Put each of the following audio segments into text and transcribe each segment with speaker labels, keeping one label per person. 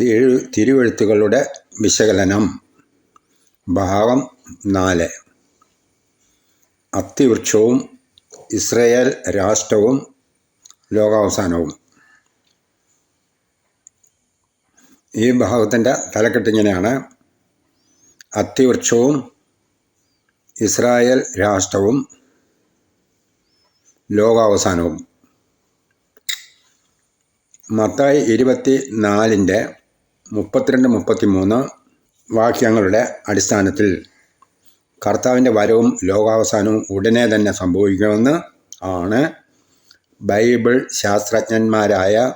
Speaker 1: തിരു തിരുവെഴുത്തുകളുടെ വിശകലനം. ഭാഗം നാല്. അത്തിവൃക്ഷവും ഇസ്രയേൽ രാഷ്ട്രവും ലോകാവസാനവും. ഈ ഭാഗത്തിന്റെ തലക്കെട്ടിങ്ങനെയാണ് അത്തിവൃക്ഷവും ഇസ്രായേൽ രാഷ്ട്രവും ലോകാവസാനവും. മത്തായി ഇരുപത്തി നാലിന്റെ മുപ്പത്തിരണ്ട് മുപ്പത്തിമൂന്ന് വാക്യങ്ങളുടെ അടിസ്ഥാനത്തിൽ കർത്താവിന്റെ വരവും ലോകാവസാനവും ഉടനെ തന്നെ സംഭവിക്കുമെന്ന് ആണ് ബൈബിൾ ശാസ്ത്രജ്ഞന്മാരായ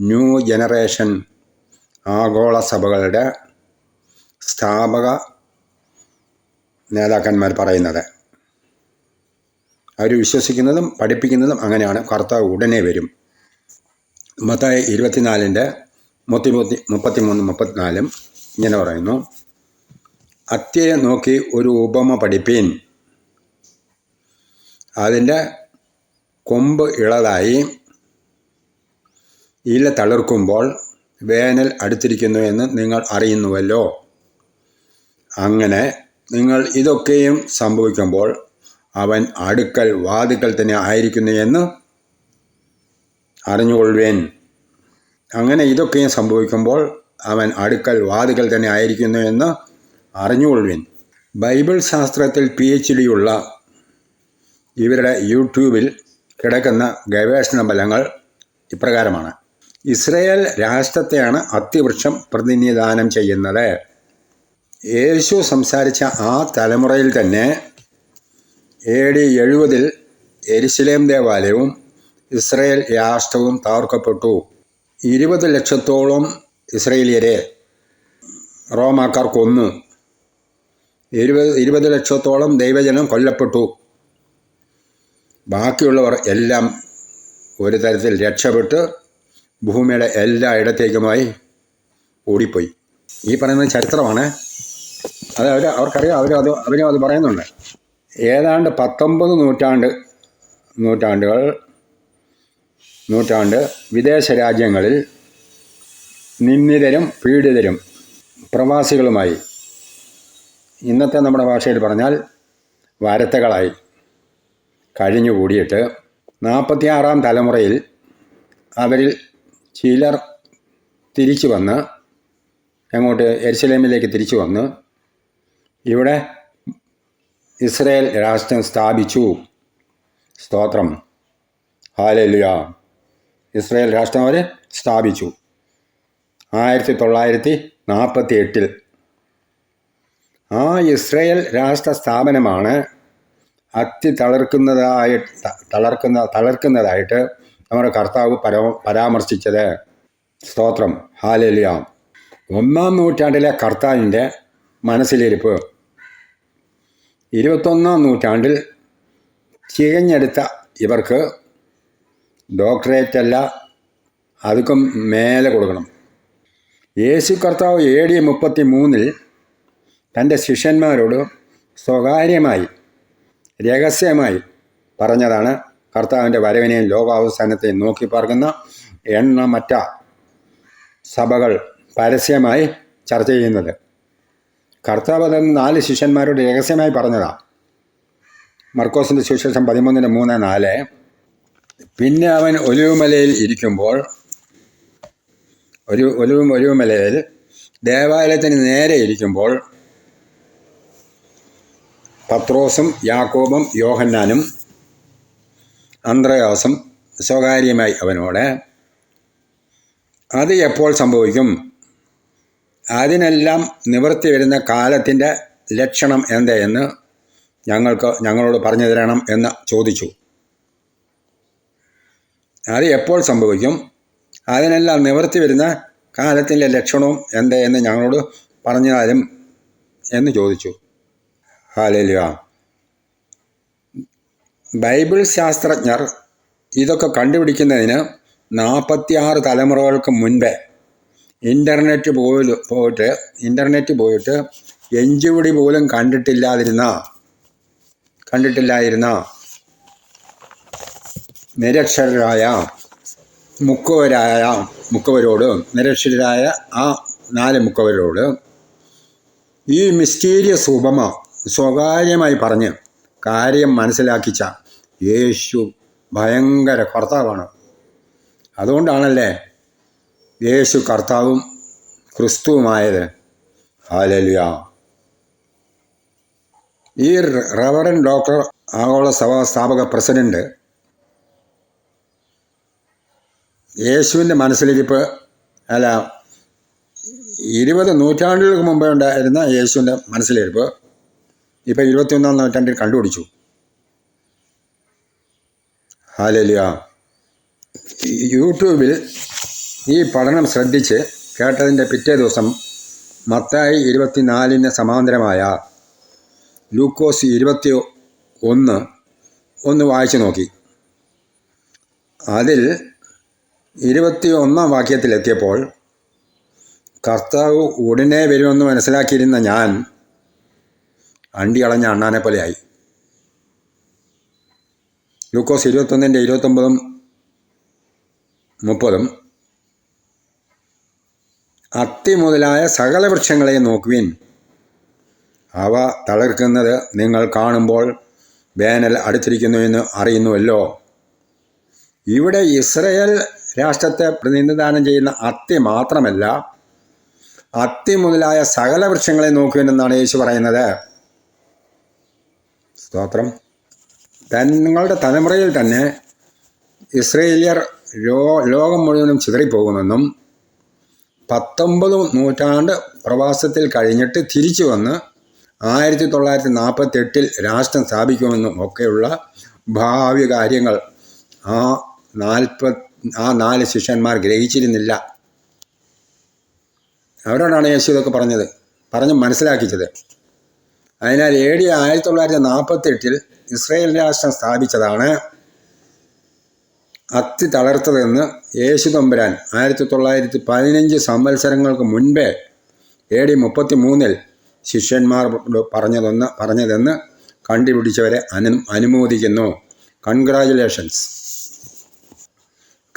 Speaker 1: ന്യൂ ജനറേഷൻ ആഗോള സഭകളുടെ സ്ഥാപക നേതാക്കന്മാർ പറയുന്നത്. അവർ വിശ്വസിക്കുന്നതും പഠിപ്പിക്കുന്നതും അങ്ങനെയാണ്. കർത്താവ് ഉടനെ വരും. മത്തായി ഇരുപത്തിനാലിന്റെ മുപ്പത്തി മുപ്പത്തി മുപ്പത്തിമൂന്ന് മുപ്പത്തിനാലും ഇങ്ങനെ പറയുന്നു. അത്യയെ നോക്കി ഒരു ഉപമ പഠിപ്പീൻ. അതിന്റെ കൊമ്പ് ഇളതായി ഇല തളിർക്കുമ്പോൾ വേനൽ അടുത്തിരിക്കുന്നു എന്ന് നിങ്ങൾ അറിയുന്നുവല്ലോ. അങ്ങനെ നിങ്ങൾ ഇതൊക്കെയും സംഭവിക്കുമ്പോൾ അവൻ അടുക്കൽ വാതുക്കൽ തന്നെ ആയിരിക്കുന്നു എന്ന് അറിഞ്ഞുകൊള്ളുവേൻ. അങ്ങനെ ഇതൊക്കെയും സംഭവിക്കുമ്പോൾ അവൻ അടുക്കൽ വാതുക്കൽ തന്നെ ആയിരിക്കുന്നു എന്ന് അറിഞ്ഞുകൊള്ളുവിൻ. ബൈബിൾ ശാസ്ത്രത്തിൽ പി എച്ച് ഡി ഉള്ള ഇവരുടെ യൂട്യൂബിൽ കിടക്കുന്ന ഗവേഷണ ഫലങ്ങൾ ഇപ്രകാരമാണ്. ഇസ്രയേൽ രാഷ്ട്രത്തെയാണ് അത്തിവൃക്ഷം പ്രതിനിധാനം ചെയ്യുന്നത്. യേശു സംസാരിച്ച ആ തലമുറയിൽ തന്നെ എ ഡി എഴുപതിൽ എരിശിലേം ദേവാലയവും ഇസ്രയേൽ രാഷ്ട്രവും തകർക്കപ്പെട്ടു. ഇരുപത് ലക്ഷത്തോളം ഇസ്രയേലിയരെ റോമാക്കാർ കൊന്നു ഇരുപത് ഇരുപത് ലക്ഷത്തോളം ദൈവജനം കൊല്ലപ്പെട്ടു. ബാക്കിയുള്ളവർ എല്ലാം ഒരു തരത്തിൽ രക്ഷപ്പെട്ട് ഭൂമിയുടെ എല്ലാ ഇടത്തേക്കുമായി ഓടിപ്പോയി. ഈ പറയുന്നത് ചരിത്രമാണ്. അത് അവർ അവർക്കറിയാം അവർ അത് അവരും അത് പറയുന്നുണ്ട്. ഏതാണ്ട് പത്തൊമ്പത് നൂറ്റാണ്ട് നൂറ്റാണ്ടുകൾ നൂറ്റാണ്ട് വിദേശ രാജ്യങ്ങളിൽ നിന്ദിതരും പീഡിതരും പ്രവാസികളുമായി. ഇന്നത്തെ നമ്മുടെ ഭാഷയിൽ പറഞ്ഞാൽ വാരത്തകളായി. കഴിഞ്ഞുകൂടിയിട്ട് നാൽപ്പത്തിയാറാം തലമുറയിൽ അവരിൽ ചിലർ തിരിച്ചു വന്ന് അങ്ങോട്ട് എരിശലേമിലേക്ക് തിരിച്ചു വന്ന് ഇവിടെ ഇസ്രയേൽ രാഷ്ട്രം സ്ഥാപിച്ചു. സ്തോത്രം. ഹാലലുയ. ഇസ്രയേൽ രാഷ്ട്രം അവർ സ്ഥാപിച്ചു. ആയിരത്തി തൊള്ളായിരത്തി നാൽപ്പത്തി എട്ടിൽ ആ ഇസ്രയേൽ രാഷ്ട്ര സ്ഥാപനമാണ് അത്തി തളർക്കുന്നതായി തളർക്കുന്ന തളർക്കുന്നതായിട്ട് നമ്മുടെ കർത്താവ് പരാ പരാമർശിച്ചത്. സ്തോത്രം. ഹാലലിയാം. ഒന്നാം നൂറ്റാണ്ടിലെ കർത്താവിന്റെ മനസ്സിലിരിപ്പ്. ഇരുപത്തൊന്നാം നൂറ്റാണ്ടിൽ ചികഞ്ഞെടുത്ത ഇവർക്ക് ഡോക്ടറേറ്റ് അല്ല അതുക്കും മേലെ കൊടുക്കണം. യേശു കർത്താവ് എ ഡി മുപ്പത്തി മൂന്നിൽ തന്റെ ശിഷ്യന്മാരോട് സ്വകാര്യമായി രഹസ്യമായി പറഞ്ഞതാണ് കർത്താവിന്റെ വരവിനെയും ലോകാവസാനത്തെയും നോക്കി പാർക്കുന്ന എണ്ണമറ്റ സഭകൾ പരസ്യമായി ചർച്ച ചെയ്യുന്നത്. കർത്താവ് അത് നാല് ശിഷ്യന്മാരോട് രഹസ്യമായി പറഞ്ഞതാണ് മർക്കോസിന്റെ സുവിശേഷം പതിമൂന്നിന്റെ മൂന്ന് നാല് പിന്നെ അവൻ ഒലിവുമലയിൽ ഇരിക്കുമ്പോൾ ഒരു ഒലിവും ഒലിവുമലയിൽ ദേവാലയത്തിന് നേരെ ഇരിക്കുമ്പോൾ പത്രോസും യാക്കോബും യോഹന്നാനും അന്ത്രയാസും സ്വകാര്യമായി അവനോട് അത് എപ്പോൾ സംഭവിക്കും? അതിനെല്ലാം നിവർത്തി വരുന്ന കാലത്തിന്റെ ലക്ഷണം എന്തെന്ന് ഞങ്ങൾക്ക് ഞങ്ങളോട് പറഞ്ഞു തരണം എന്ന് ചോദിച്ചു. അത് എപ്പോൾ സംഭവിക്കും? അതിനെല്ലാം നിവർത്തി വരുന്ന കാലത്തിന്റെ ലക്ഷണവും എന്തെന്ന് ഞങ്ങളോട് പറഞ്ഞു തരും എന്ന് ചോദിച്ചു. ഹാലേലുക ബൈബിൾ ശാസ്ത്രജ്ഞർ ഇതൊക്കെ കണ്ടുപിടിക്കുന്നതിന് നാൽപ്പത്തിയാറ് തലമുറകൾക്ക് മുൻപേ ഇന്റർനെറ്റ് പോലും പോയിട്ട് ഇന്റർനെറ്റ് പോയിട്ട് എഞ്ചുപിടി പോലും കണ്ടിട്ടില്ലാതിരുന്ന കണ്ടിട്ടില്ലായിരുന്ന നിരക്ഷരരായ മുക്കവരായ മുക്കവരോട് നിരക്ഷരായ ആ നാല് മുക്കവരോട് ഈ മിസ്റ്റീരിയസ് ഉപമ സ്വകാര്യമായി പറഞ്ഞ് കാര്യം മനസ്സിലാക്കിച്ച യേശു ഭയങ്കര കർത്താവാണ്. അതുകൊണ്ടാണല്ലേ യേശു കർത്താവും ക്രിസ്തുവുമായത്? ഹാലലുയ ഈ റവറൻ ഡോക്ടർ ആഗോള സഭാ സ്ഥാപക പ്രസിഡന്റ് യേശുവിന്റെ മനസ്സിലിരിപ്പ് അല്ല ഇരുപത് നൂറ്റാണ്ടുകൾക്ക് മുമ്പേ ഉണ്ടായിരുന്ന യേശുവിന്റെ മനസ്സിലിരിപ്പ് ഇപ്പം ഇരുപത്തിയൊന്നാം നൂറ്റാണ്ടിൽ കണ്ടുപിടിച്ചു. ഹാലലിയ. യൂട്യൂബിൽ ഈ പഠനം ശ്രദ്ധിച്ച് കേട്ടതിന്റെ പിറ്റേ ദിവസം മത്തായി ഇരുപത്തിനാലിന് സമാന്തരമായ ലൂക്കോസ് ഇരുപത്തി ഒന്ന് ഒന്ന് വായിച്ചു നോക്കി. അതിൽ ഇരുപത്തി ഒന്നാം വാക്യത്തിലെത്തിയപ്പോൾ കർത്താവ് ഉടനെ വരുമെന്ന് മനസ്സിലാക്കിയിരുന്ന ഞാൻ അണ്ടി അളഞ്ഞ അണ്ണാനെ പോലെയായി. ലൂക്കോസ് ഇരുപത്തൊന്നിന്റെ ഇരുപത്തൊമ്പതും മുപ്പതും അത്തി മുതലായ സകല വൃക്ഷങ്ങളെ നോക്കുവിൻ. അവ തളർക്കുന്നത് നിങ്ങൾ കാണുമ്പോൾ വേനൽ അടുത്തിരിക്കുന്നു എന്ന് അറിയുന്നുവല്ലോ. ഇവിടെ ഇസ്രയേൽ രാഷ്ട്രത്തെ പ്രതിനിധാനം ചെയ്യുന്ന അത്തി മാത്രമല്ല അത്തി മുതലായ സകല വൃക്ഷങ്ങളെ നോക്കുമെന്നാണ് യേശു പറയുന്നത്. സ്തോത്രം. തങ്ങളുടെ തലമുറയിൽ തന്നെ ഇസ്രേലിയർ ലോകം മുഴുവനും ചിതറിപ്പോകുമെന്നും പത്തൊമ്പത് നൂറ്റാണ്ട് പ്രവാസത്തിൽ കഴിഞ്ഞിട്ട് തിരിച്ചു വന്ന് ആയിരത്തി തൊള്ളായിരത്തി നാൽപ്പത്തി എട്ടിൽ രാഷ്ട്രം സ്ഥാപിക്കുമെന്നും ഒക്കെയുള്ള ഭാവി കാര്യങ്ങൾ ആ നാൽപ്പത് ആ നാല് ശിഷ്യന്മാർ ഗ്രഹിച്ചിരുന്നില്ല. അവരോടാണ് യേശു ഇതൊക്കെ പറഞ്ഞത്. പറഞ്ഞ് മനസ്സിലാക്കിച്ചത്. അതിനാൽ എ ഡി ആയിരത്തി തൊള്ളായിരത്തി നാൽപ്പത്തി എട്ടിൽ ഇസ്രയേൽ രാഷ്ട്രം സ്ഥാപിച്ചതാണ് അത്തി തളർത്തതെന്ന് യേശു തമ്പുരാൻ ആയിരത്തി തൊള്ളായിരത്തി പതിനഞ്ച് സംവത്സരങ്ങൾക്ക് മുൻപേ എ ഡി മുപ്പത്തി മൂന്നിൽ ശിഷ്യന്മാർ പറഞ്ഞതെന്ന് പറഞ്ഞതെന്ന് കണ്ടുപിടിച്ചവരെ അനു അനുമോദിക്കുന്നു. കൺഗ്രാജുലേഷൻസ്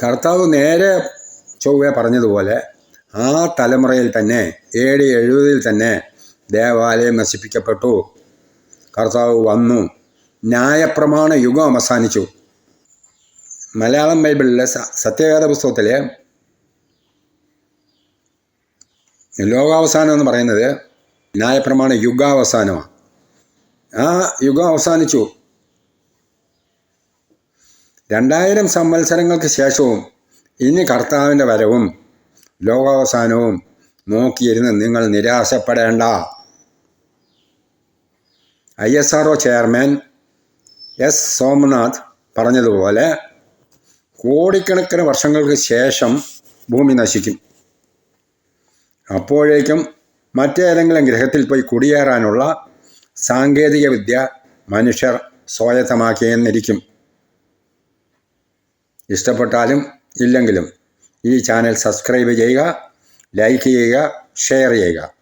Speaker 1: കർത്താവ് നേരെ ചൊവ്വെ പറഞ്ഞതുപോലെ ആ തലമുറയിൽ തന്നെ ഡി എഴുപതിൽ തന്നെ ദേവാലയം നശിപ്പിക്കപ്പെട്ടു. കർത്താവ് വന്നു ന്യായപ്രമാണ യുഗം അവസാനിച്ചു. മലയാളം ബൈബിളിലെ സത്യവേദ പുസ്തകത്തിലെ ലോകാവസാനം എന്ന് പറയുന്നത് ന്യായപ്രമാണ യുഗാവസാനമാണ് ആ യുഗം അവസാനിച്ചു. രണ്ടായിരം സംവത്സരങ്ങൾക്ക് ശേഷവും ഇനി കർത്താവിന്റെ വരവും ലോകാവസാനവും നോക്കിയിരുന്ന് നിങ്ങൾ നിരാശപ്പെടേണ്ട. I S R chairman S Somanath പറഞ്ഞതുപോലെ കോടിക്കണക്കിന് വർഷങ്ങൾക്ക് ശേഷം ഭൂമി നശിക്കും. അപ്പോഴേക്കും മറ്റേതെങ്കിലും ഗ്രഹത്തിൽ പോയി കുടിയേറാനുള്ള സാങ്കേതികവിദ്യ മനുഷ്യർ സ്വായത്തമാക്കിയെന്നിരിക്കും. ഇഷ്ടപ്പെട്ടാലും ഇല്ലെങ്കിലും ഈ ചാനൽ സബ്സ്ക്രൈബ് ചെയ്യുക ലൈക്ക് ചെയ്യുക ഷെയർ ചെയ്യുക.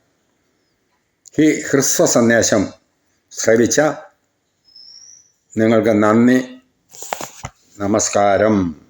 Speaker 1: ഈ ഹ്രസ്വ സന്ദേശം ശ്രവിച്ച നിങ്ങൾക്ക് നന്ദി. നമസ്കാരം.